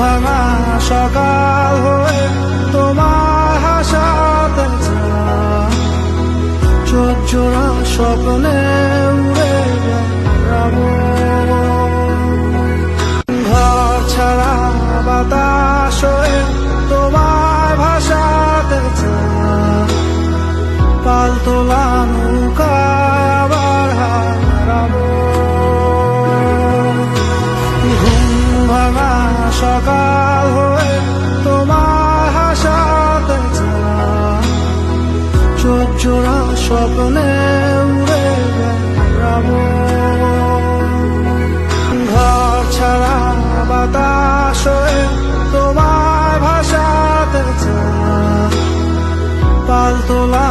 ভাঙা সকাল হয়ে তোমার হাসাতে চোখ জোড়া উড়ে বেড়াবো। ঘর ছাড়া বাতাস হয়ে তোমার ভাষাতে চায়। সকাল হয়ে তোমার হাসাতে চোখ জোড়া স্বপ্নে উড়ে বেড়াবো। ঘর ছাড়া বাতাস হয়ে তোমার ভাষাতে চায়। পাল তোলা